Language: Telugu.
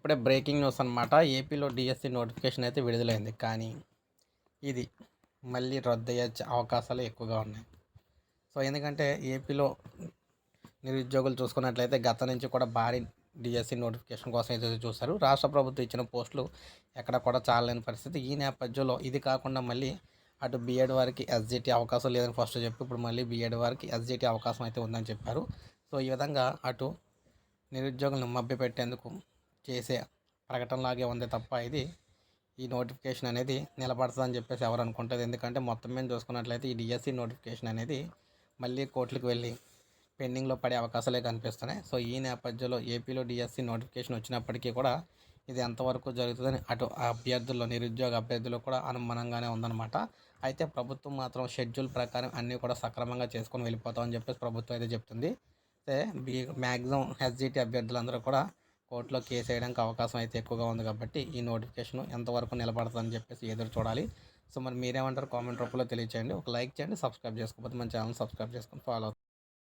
ఇప్పుడే బ్రేకింగ్ న్యూస్ అనమాట ఏపీలో డిఎస్సి నోటిఫికేషన్ అయితే విడుదలైంది. కానీ ఇది మళ్ళీ రద్దయ్యే అవకాశాలు ఎక్కువగా ఉన్నాయి. సో ఎందుకంటే ఏపీలో నిరుద్యోగులు చూసుకున్నట్లయితే గత నుంచి కూడా భారీ డిఎస్సి నోటిఫికేషన్ కోసం ఎదురు చూశారు. రాష్ట్ర ప్రభుత్వం ఇచ్చిన పోస్టులు ఎక్కడ కూడా చాలలేని పరిస్థితి. ఈ నేపథ్యంలో ఇది కాకుండా మళ్ళీ అటు బీఎడ్ వారికి ఎస్జిటి అవకాశం లేదని ఫస్ట్ చెప్పి ఇప్పుడు మళ్ళీ బీఎడ్ వారికి ఎస్జిటి అవకాశం అయితే ఉందని చెప్పారు. సో ఈ విధంగా అటు నిరుద్యోగులను మభ్యపెట్టేందుకు చేసే ప్రకటనలాగే ఉంది తప్ప ఇది ఈ నోటిఫికేషన్ అనేది నిలబడుతుందని చెప్పేసి ఎవరు అనుకుంటుంది. ఎందుకంటే మొత్తం మీద చూసుకున్నట్లయితే ఈ డిఎస్సి నోటిఫికేషన్ అనేది మళ్ళీ కోర్టులకు వెళ్ళి పెండింగ్లో పడే అవకాశాలే కనిపిస్తున్నాయి. సో ఈ నేపథ్యంలో ఏపీలో డిఎస్సి నోటిఫికేషన్ వచ్చినప్పటికీ కూడా ఇది ఎంతవరకు జరుగుతుందని అటు అభ్యర్థుల్లో నిరుద్యోగ అభ్యర్థులు కూడా అనుమానంగానే ఉందన్నమాట. అయితే ప్రభుత్వం మాత్రం షెడ్యూల్ ప్రకారం అన్నీ కూడా సక్రమంగా చేసుకొని వెళ్ళిపోతామని చెప్పేసి ప్రభుత్వం అయితే చెప్తుంది. అయితే బీ మ్యాక్సిమం ఎస్జిటి అభ్యర్థులందరూ కూడా కోర్టులో కేసు వేయడానికి అవకాశం అయితే ఎక్కువగా ఉంది కాబట్టి ఈ నోటిఫికేషన్ ఎంతవరకు నిలబడుతుందని చెప్పేసి ఎదురు చూడాలి. సో మరి మీరేమంటారు? కామెంట్ రూపంలో తెలియచేయండి. ఒక లైక్ చేయండి సబ్స్క్రైబ్ చేసుకోకపోతే మన ఛానల్ సబ్స్క్రైబ్ చేసుకొని ఫాలో